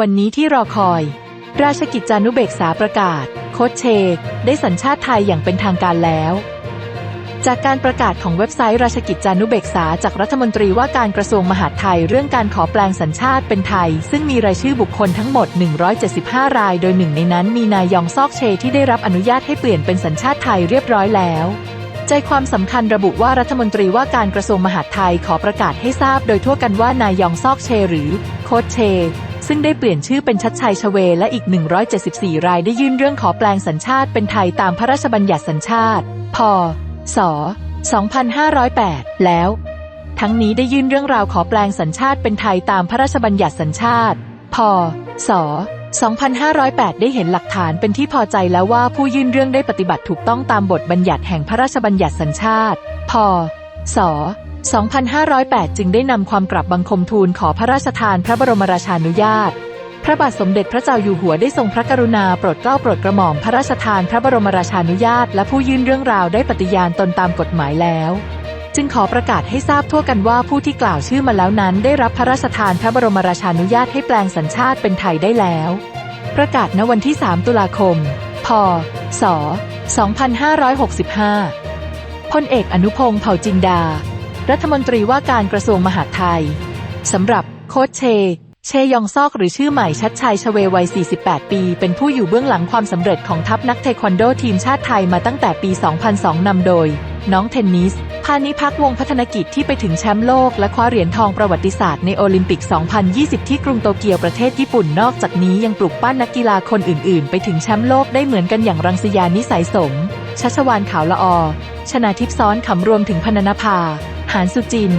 วันนี้ที่รอคอย ราชกิจจานุเบกษาประกาศ โคชเช ได้สัญชาติไทยอย่างเป็นทางการแล้ว จากการประกาศของเว็บไซต์ราชกิจจานุเบกษาจากรัฐมนตรีว่าการกระทรวงมหาดไทยเรื่องการขอแปลงสัญชาติเป็นไทย ซึ่งมีรายชื่อบุคคลทั้งหมด 175 ราย โดยหนึ่งในนั้นมีนายยองซอกเชที่ได้รับอนุญาตให้เปลี่ยนเป็นสัญชาติไทยเรียบร้อยแล้วใจความสำคัญระบุว่ารัฐมนตรีว่าการกระทรวงมหาดไทยขอประกาศให้ทราบโดยทั่วกันว่านายยองซอกเชหรือ โคชเช ซึ่งได้เปลี่ยนชื่อเป็นชัดชัยชเวและอีก 174 รายได้ยื่นเรื่องขอแปลงสัญชาติเป็นไทยตามพระราชบัญญัติสัญชาติ พ.ศ.2508 แล้ว ทั้งนี้ได้ยื่นเรื่องราวขอแปลงสัญชาติเป็นไทยตามพระราชบัญญัติสัญชาติ พ.ศ.2508 ได้เห็นหลักฐานเป็นที่พอใจแล้วว่าผู้ยื่นเรื่องได้ปฏิบัติถูกต้องตามบทบัญญัติแห่งพระราชบัญญัติสัญชาติ พ.ศ. 2508 จึงได้นำความกลับบังคมทูลขอพระราชทานพระบรมราชานุญาต พระบาทสมเด็จพระเจ้าอยู่หัวได้ทรงพระกรุณาโปรดเกล้าโปรดกระหม่อมพระราชทานพระบรมราชานุญาต และผู้ยื่นเรื่องราวได้ปฏิญาณตนตามกฎหมายแล้ว จึงขอประกาศให้ทราบทั่วกันว่าผู้ที่กล่าวชื่อมาแล้วนั้น ได้รับพระราชทานพระบรมราชานุญาตให้แปลงสัญชาติเป็นไทยได้แล้ว ประกาศณวันที่ 3 ตุลาคม พ.ศ.2565 พลเอกอนุพงษ์เผ่าจินดา รัฐมนตรีว่าการกระทรวงมหาดไทยสำหรับโค้ชเช เชยองซอกหรือชื่อใหม่ชัดชัยชเววัย 48 ปี เป็นผู้อยู่เบื้องหลังความสำเร็จของทัพนักเทควันโดทีมชาติไทยมาตั้งแต่ปี 2002 นำโดย น้องเทนนิส พานิพักวงพัฒนกิจที่ไปถึงแชมป์โลก และคว้าเหรียญทองประวัติศาสตร์ในโอลิมปิก 2020 ที่กรุงโตเกียวประเทศญี่ปุ่น นอกจากนี้ยังปลุกปั้นนักกีฬาคนอื่น ๆ ไปถึงแชมป์โลกได้เหมือนกันอย่างรังสยานิสัยสม ชัชวานขาวละอ ชนาทิพซ้อนขำรวมถึงพนนภา หานสุจิน